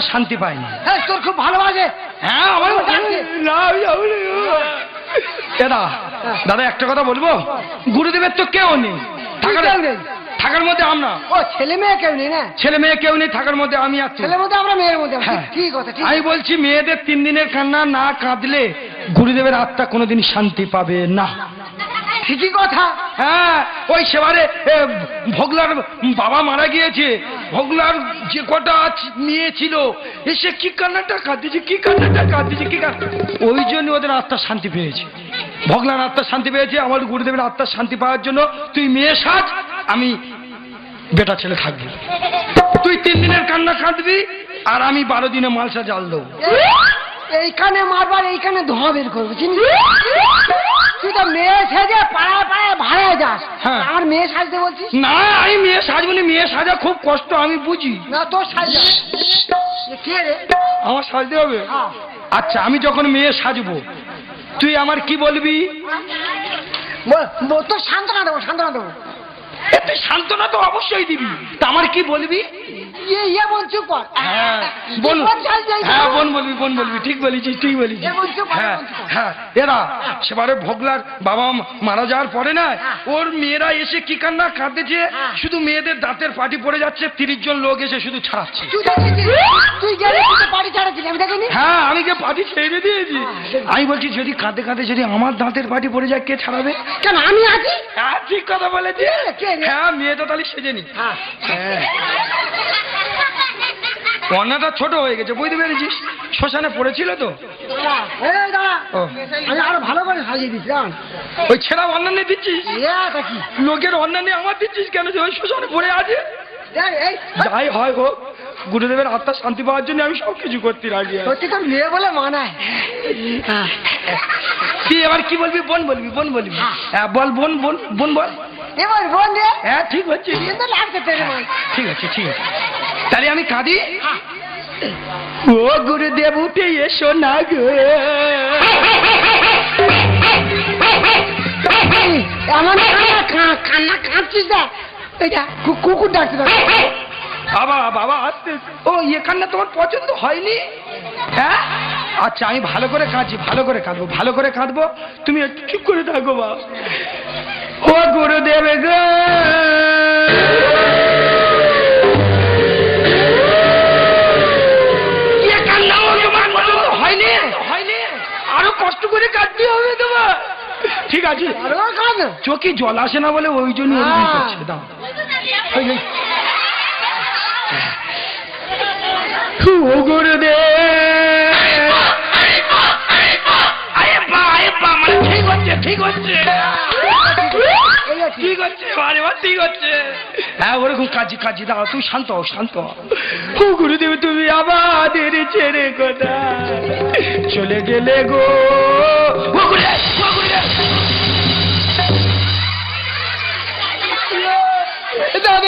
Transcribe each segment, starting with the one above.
হয় আত্মার শান্তি পায়নি এই, তোর খুব ভালোবাসে। হ্যাঁ আমার। দাদা দাদা একটা কথা বলব? গুরুদেবের তো কেউ নেই। থাকার মধ্যে আমরা। ও ছেলে মেয়ে কেউ নেই না? ছেলে মেয়ে কেউ নেই থাকার মধ্যে আমি আর তুই। ছেলের মধ্যে আমরা মেয়ের মধ্যে আমরা। হ্যাঁ। ঠিক কথা আমি বলছি মেয়েদের তিন দিনের কান্না না কাঁদলে গুরুদেবের আত্মা কোনোদিন শান্তি পাবে না। ঠিকই কথা? হ্যাঁ ওই সেবারে ভোগলার বাবা মারা গিয়েছে। ভোগলার যে কটা আছ- মেয়ে ছিল এসে কি কান্নাটা কাঁদতেছে, কি কান্নাটা কাঁদতেছে, কি ওই জন্য ওদের আত্মা শান্তি পেয়েছে। ভগলার আত্মা শান্তি পেয়েছে, আমার গুরুদেবের আত্মার শান্তি পাওয়ার জন্য তুই মেয়ে সাজ, আমি বেটা ছেলে থাকবি। তুই তিন দিনের কান্না কাঁদবি, আর আমি বারো দিনে মালসা জাল দেবো। এইখানে মারবার, এইখানে ধোঁয়া বের করব তুই তো মেয়ে সেজে পাড়ায় পাড়ায় ভাড়ায় যাস। হ্যাঁ। আর মেয়ে সাজতে বলছিস? না আমি মেয়ে সাজবনি মেয়ে সাজা খুব কষ্ট আমি বুঝি। না তোর সাজা। এ কে রে? আমার সাজতে হবে? হ্যাঁ। আচ্ছা আমি যখন মেয়ে সাজবো তুই আমার কি বলবি? বল- বল, তোর সান্ত্বনা দেবো সান্ত্বনা দেবো। এ, তুই সান্ত্বনা তো অবশ্যই দিবি। তা আমার কি বলবি? ইয়ে ইয়ে কর। হ্যাঁ বোন হ্যাঁ বোন বলবি বোন বলবি ঠিক বলেছিস ঠিক বলেছিস। এ বলছো, বলো, হ্যাঁ হ্যাঁ এরা সেবারে ভোগলার বাবা মারা যাওয়ার পরে না হ্যাঁ। ওর মেয়েরা এসে কি কান্না। শুধু মেয়েদের দাঁতের পাটি পড়ে যাচ্ছে তিরিশ জন লোক এসে শুধু ছাড়াচ্ছে তুই আমি দেখিনি। হ্যাঁ আমি যে পাটি ছেড়ে দিয়েছি। আমি বলছি যদি কাঁদে কাঁদে যদি আমার দাঁতের পাটি পড়ে যায় কে ছাড়াবে? কেন আমি আছি? হ্যাঁ ঠিক কথা বলেছি? হ্যাঁ মেয়েটা তাহলে সেজে নি। হ্যাঁ। কন্যাটা ছোট হয়ে গেছে বুঝতে পেরেছিস? শ্মশানে পড়েছিল তো। আমি আরও ভালো করে সাজিয়ে দিচ্ছি। ওই ছেঁড়া অন্যান্য দিচ্ছিস? লোকের অন্যান্য আমার দিচ্ছিস কেন? যে ওই শ্মশানে পড়ে আছে? যাই হয় হোক গুরুদেবের আত্মার শান্তি পাওয়ার জন্য আমি সব কিছু করতে রাজি আছি। সত্যি তোর মেয়ে বলে মানায়। হ্যাঁ। তুই এবার কি বলবি? বোন বলবি বোন বলবি? হ্যাঁ। বল বোন বোন বোন বল। এবার বোন হ্যাঁ ঠিক লাগছে ঠিক আছে ঠিক আছে। তাহলে আমি কাঁদি? হ্যাঁ। ও গুরুদেব উঠে এসো না গো। এমন কান্না কা- কান্না কাঁদছিস না। এইটা কুকুর ডাকছে বাবা বাবা আসতে ও ইয়ে কান্না তোমার পছন্দ হয়নি? হ্যাঁ? আচ্ছা আমি ভালো করে কাঁদছি ভালো করে কাঁদবো ভালো করে কাঁদবো। তুমি একটু চুপ করে থাকো বা ও গুরুদেব গো। ঠিক আছে। আরও চোখে জল আসে না বলে ওই জন্য বা, মানে ঠিক হচ্ছে ঠিক হচ্ছে। ঠিক হচ্ছে আরে বা, ঠিক হচ্ছে। হ্যাঁ ওরকম কাজী কাজী দাও তুই শান্ত হও শান্ত। গুরুদেব তুমি আমাদের ছেড়ে কোথায়? চলে গেলে গো।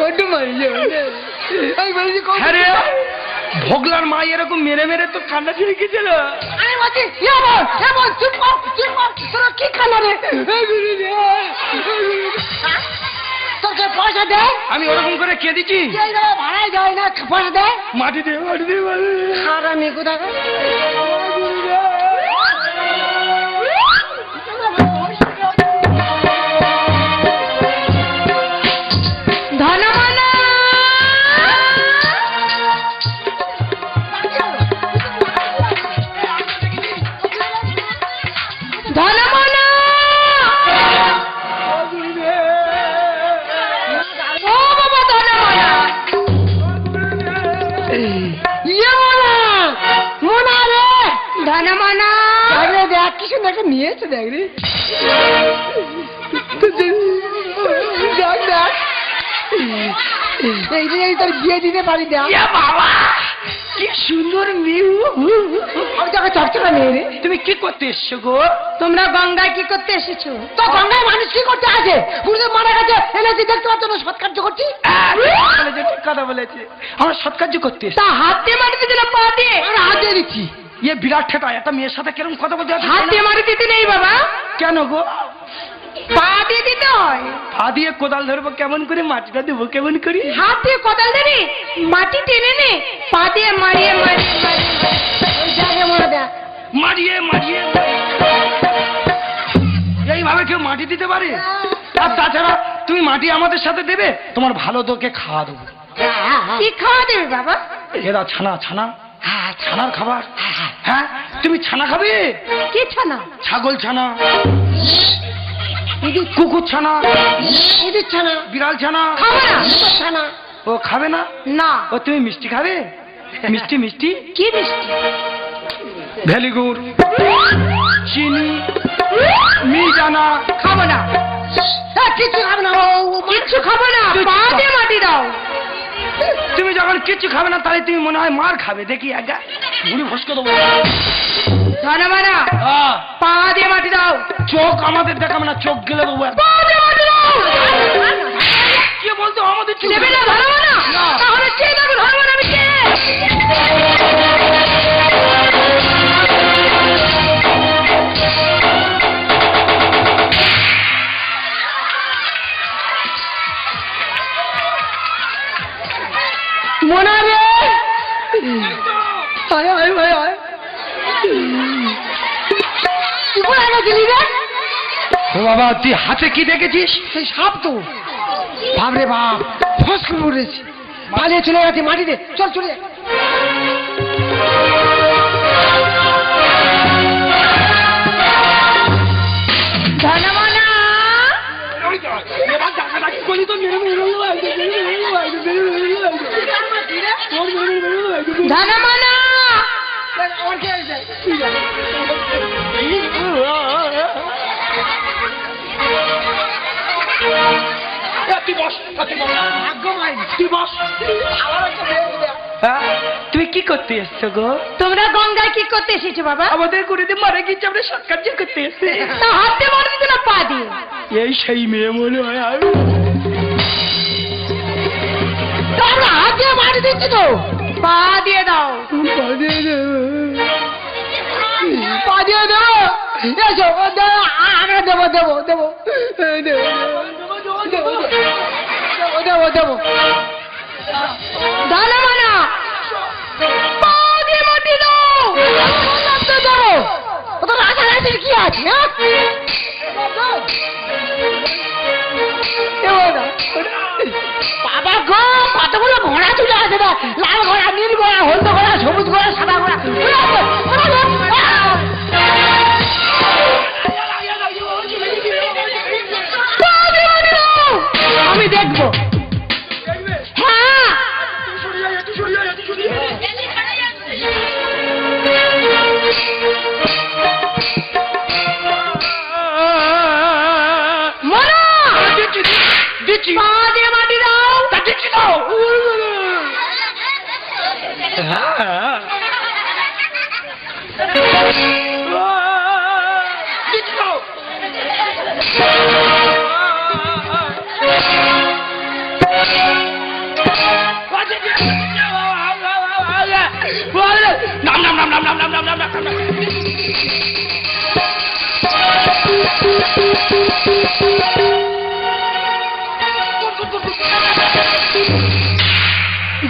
বড্ড আমি বলেছি হ্যাঁ রে ভোগলার মা এরকম মেরে মেরে তো কান্না ছেড়ে গেছিল আমি বলছি এমন এমন চুপ কর চুপ কর তোরা কি কান্না রে? গুরুদেব। তোকে পয়সা দেয় আমি ওরকম করে কে দিচ্ছি এই ভাড়ায় যায় না পয়সা দেয় মাটি দিয়ে মাটি দিয়ে। হারামি কোথায় একটা দেখ রে। দেখ দেখ। এই যে তোর বিয়ে দিতে পারি না বাবা কি সুন্দর মেয়ে তোকে চকচকা মেয়ে রে। তুমি কি করতে এসছো গো? তোমরা গঙ্গায় কি করতে এসেছ? তো গঙ্গায় মানুষ কি করতে আছে গুরুদেব মারা গেছে এনেছি দেখতে পাচ্ছ না সৎকার্য করছি? বলেছে, কথা বলেছে। আমরা সৎকার্য করতে তা হাত দিয়ে মাটি দিতে পা দিয়ে। আমরা হাত দিয়ে দিচ্ছি। ইয়ে বিরাট ঠেটা একটা মেয়ের সাথে কীরকম কথা বলতে হাত দিয়ে মাটি দিতে নেই বাবা কেন গো পা দিয়ে দিতে হয় পা দিয়ে কোদাল ধরবো কেমন করে মাটিটা দেবো কেমন করে হাত দিয়ে কোদাল ধরে মাটি টেনে নে পা দিয়ে মারিয়ে মারিয়ে মারিয়ে মারিয়ে এইভাবে কেউ মাটি দিতে পারে আর তাছাড়া তুমি মাটি আমাদের সাথে দেবে তোমার ভালো তোকে খাওয়া দেবো কি খাওয়া দেবে বাবা? এরা ছানা ছানা। হ্যাঁ ছানার খাবার। হ্যাঁ তুমি ছানা খাবে? কি ছানা? ছাগল ছানা। কুকুর ছানা। এদিক ছানা বিড়াল ছানা। খাব না। ছানা। ও খাবে না? না। ও তুমি মিষ্টি খাবে? মিষ্টি মিষ্টি? কি মিষ্টি? ভেলিগুড় চিনি মিজানা খাব না। হ্যাঁ, কিছু খাবে না। ও খাব না। মাটি দাও। তুমি যখন কিচ্ছু খাবে না তাহলে তুমি মনে হয় মার খাবে। দেখি একা। বুড়ি ফসকে দেবো। আহ, পা দিয়ে মাটি দাও। চোখ আমাদের দেখাবে না চোখ গেলে দেবো। কে বলতো আমাদের চোখ? না তাহলে কে আমি কে? ও বাবা তুই হাতে কি দেখেছিস? সেই সাপ তো। ভাবরে বাপ। ফসকে পড়েছি পালিয়ে চলে গেছে মাটিতে। চল চলে ধনমনা। আমার তুই বস তুই বস? তুমি কি করতে এসছো গো? তোমরা গঙ্গায় কি করতে এসেছ বাবা? আমাদের গুরুদেব মারা গিয়েছে আমরা সৎকার্য করতে এসে তা হাত দিয়ে মাটি না পা দিয়ে? এই সেই মেয়ে মনে হয় আর তো আমরা হাত মাটি দিচ্ছি তো। পা দিয়ে দাও। পা দিয়ে দেবো পা দিয়ে দেবো এসো আমরা দেবো দেবো দেবো। দেবো দেবো দেবো। দেবো দেবো। ধনমানা আছে হ্যাঁ। বাবা গো, কতগুলো ঘোড়া লাল ঘোড়া নীল ঘোড়া হলুদ ঘোড়া সবুজ ঘোড়া সাদা ঘোড়া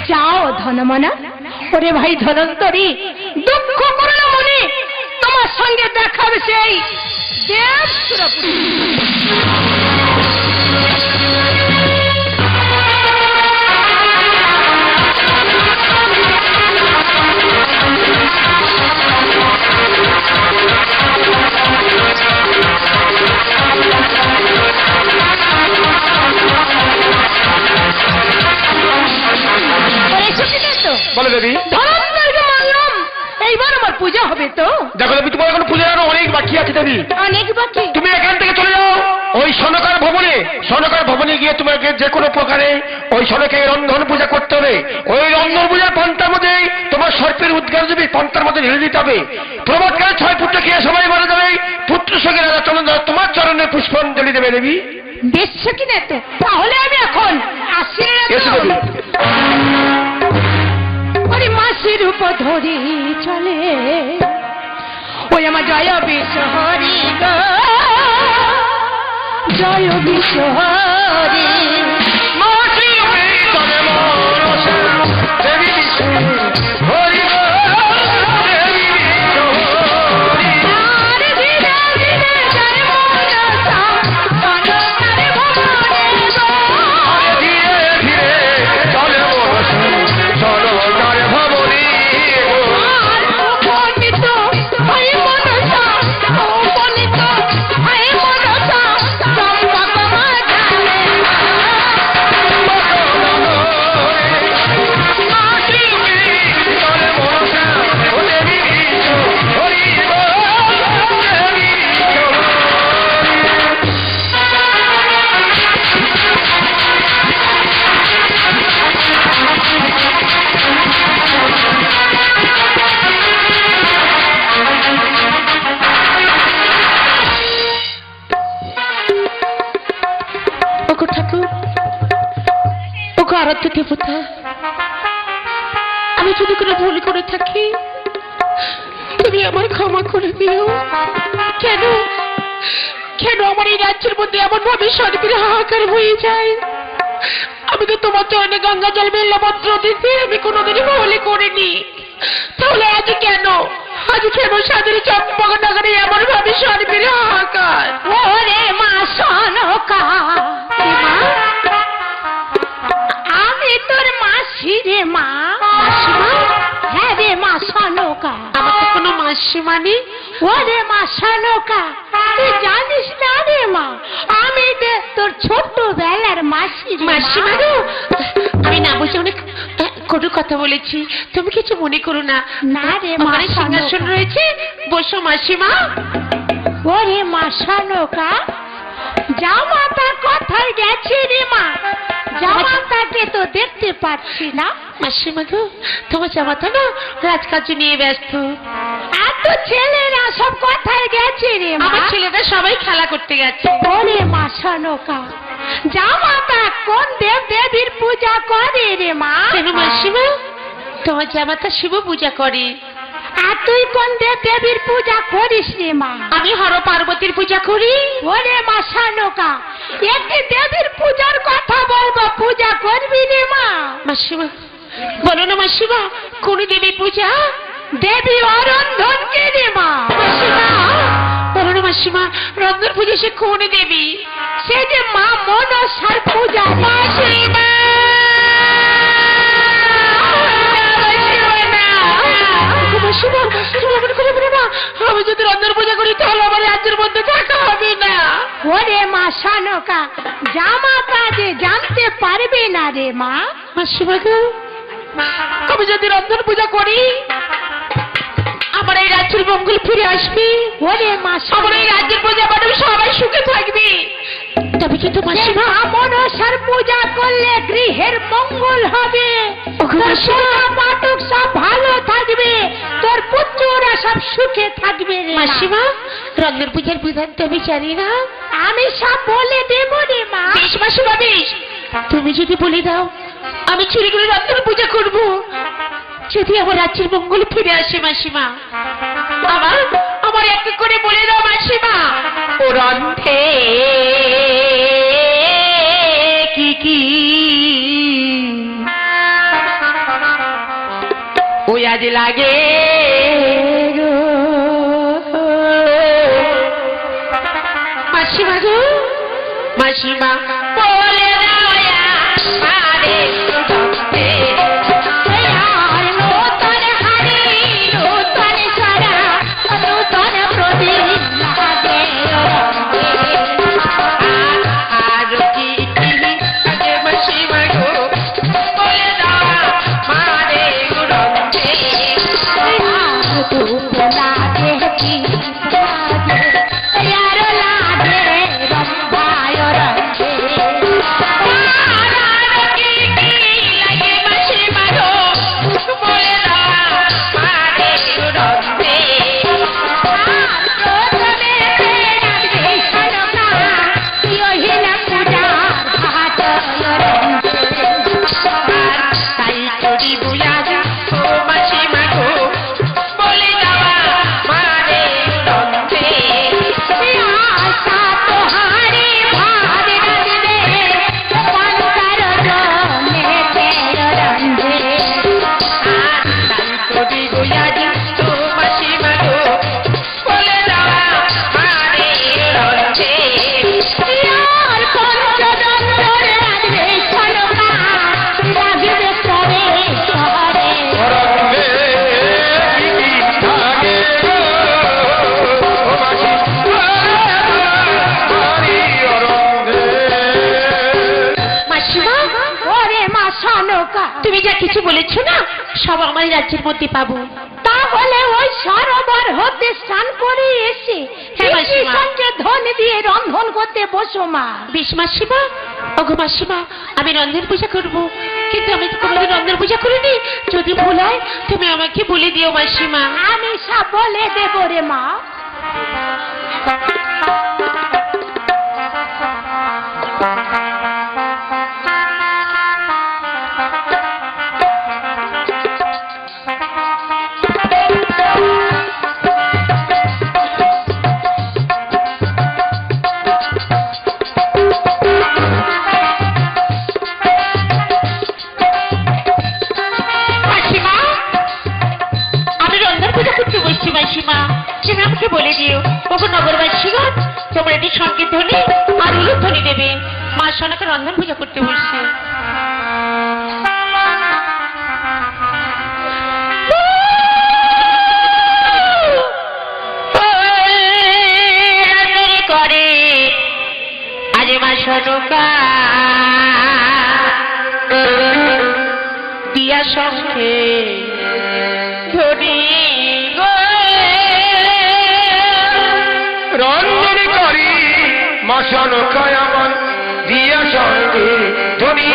যাও ধনমনা। ওরে ভাই ধনন্তরী, দুঃখ করো না মনে। তোমার সঙ্গে দেখাবে সেই দেব সুরপুরী তো বলো দেবী। এইবার আমার পূজা হবে তো। দেখো দেবী তোমার এখন পুজো আরও অনেক বাকি আছে দেবী। অনেক বাকি। তুমি এখান থেকে চলে যাও। ওই সনকার ভবনে সনকার ভবনে গিয়ে তোমাকে যে কোনো প্রকারে ওই সনকে রন্ধন পূজা করতে হবে। ওই রন্ধন পূজার পন্থার মধ্যে তোমার সর্পের উদ্গার দেবে পন্থার মধ্যে ঢেলে দিতে হবে। প্রভাতকালে ছয় পুত্র খেয়ে সবাই মারা যাবে। পুত্র সঙ্গে রাজা চন্দ্র তোমার চরণে পুষ্পাঞ্জলি দেবে দেবী। দেখছ কি না তো তাহলে আমি এখন আসি রে এসো তো। দেবী ওরে মাসির উপর ধরে চলে। ওই আমার জয় বিশ্বহরি জয় বিশ্বহরি। হরি দেবতা, আমি যদি কোনো ভুল করে থাকি, তুমি আমার ক্ষমা করে দিও। কেন? কেন আমার এই রাজ্যের মধ্যে এমন ভাবে সর্বের হাহাকার হয়ে যায়? আমি তো তোমার চরণে গঙ্গা জল বেল্লপত্র দিতে আমি কোনোদিনই ভুলে করিনি। তাহলে আজ কেন? আজ কেন সাদের চম্পক নগরে এমন ভাবে সর্বের হাহাকার? ওরে মা সনকা মা? মাসি রে মা। মাসিমা? হ্যাঁ রে মা সনকা। আমাকে কোনো মাসি মানে? ও রে মা সনকা তুই জানিস না রে মা আমি যে তোর মাসি মাসিমা আমি না বুঝে অনেক কটু কথা বলেছি। তুমি কিছু মনে করো না। না রে মা, সিংহাসন রয়েছে। বসো মাসিমা। ওরে মা সনকা জামাতা কোথায় গেছে রে মা। জামাতাকে তো দেখতে পাচ্ছি না। মাসিমা গো তোমার জামাতা না রাজকার্য নিয়ে ব্যস্ত। ছেলেরা সব কোথায় গেছে রে আমার ছেলেরা সবাই খেলা করতে গেছে। ওরে মা সনকা জামাতা কোন দেব দেবীর পূজা করে রে মা? কেন মাসিমা? তোমার জামাতা শিব পূজা করে। আর তুই কোন দেবীর পূজা করিস রে মা? আমি হর পার্বতীর পূজা করি। ওরে মা সনকা একটি দেবীর পূজার কথা বলব পূজা করবি রে মা? মাসিমা বলো না মাসিমা কোন দেবী পূজা? দেবী অরন্ধন কে রে মা? মাসিমা বলো না মাসিমা রন্ধন পূজা সে কোন দেবী? সে যে মা মনসার পূজা। মাসিমা। মাসিমা, তুমি এমন করে বলো না। আমি যদি রন্ধন পূজা করি তাহলে আমার রাজ্যের মধ্যে থাকা হবে না। ওরে মা সানকা জামাতা যে জানতে পারবে না রে মা। মাসিমা গো আমি যদি রন্ধন পূজা করি আমার এই রাজ্যের মঙ্গল ফিরে আসবে। ওরে মা আমার এই রাজ্যের প্রজা মানুষ সবাই সুখে থাকবে তবে মাসিমা মা মনসার পূজা করলে গৃহের মঙ্গল হবে। পাটক সব ভালো থাকবে। তোর পুত্ররা সব সুখে থাকবে মাসিমা রন্ধন পূজার বিধান তো আমি জানি না। আমি সব বলে দেব রে মা। বেশ মাসিমা বেশ। তুমি যদি বলে দাও আমি করে রন্ধন পূজা করব। যদি আমার রাজ্যের মঙ্গল ফিরে আসে মাসিমা। আমার আমার এক এক করে বলে দাও মাসিমা। ও রন্ধে কি কি? ওই আজ লাগে মাসিমা গো। মাসিমা আমার রাজ্যের মধ্যে পাবো। তাহলে ওই সরোবর হতে স্নান করে এসে হ্যাঁ। সঙ্গে ধন দিয়ে রন্ধন করতে বসো মা। বেশ মাসিমা ওগো মাসিমা আমি রন্ধন পূজা করব। কিন্তু আমি কোনোদিন রন্ধন পূজা করিনি। যদি ভুল হয় তুমি আমাকে বলে দিও মাসিমা আমি সব বলে দেবো রে মা। সোনাকে রন্ধন পূজা করতে সোনকা দিয়া সঙ্গে গো। রঞ্জনী করি মাসন কায়ামন সঙ্গে ধনী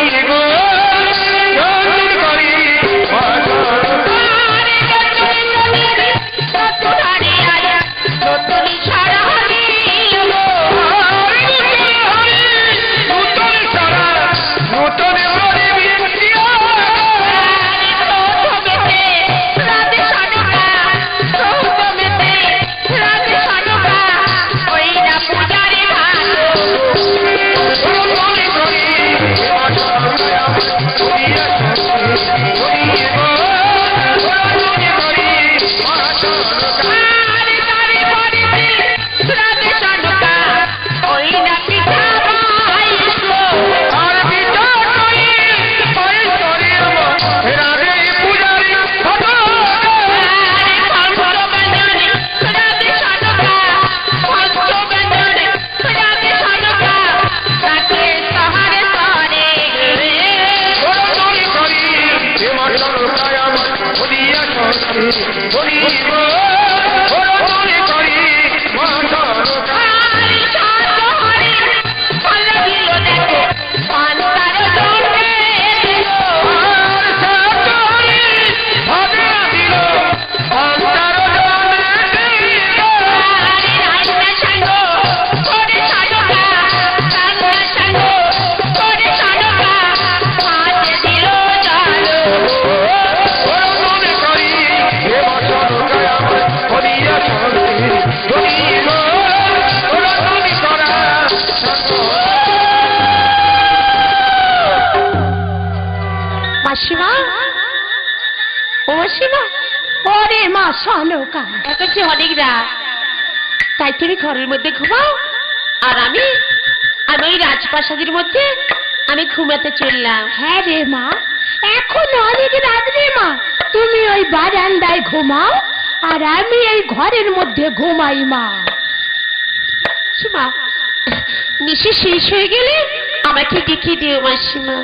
তুমি ঘরের মধ্যে ঘুমাও আর আমি আমি ওই রাজপ্রাসাদের মধ্যে আমি ঘুমাতে চললাম। হ্যাঁ রে মা এখন অনেক রাত রে মা। তুমি ওই বারান্দায় ঘুমাও আর আমি এই ঘরের মধ্যে ঘুমাই মা। মাসিমা নিশে শেষ হয়ে গেলে আমাকে ডেকে দিও মাসিমা।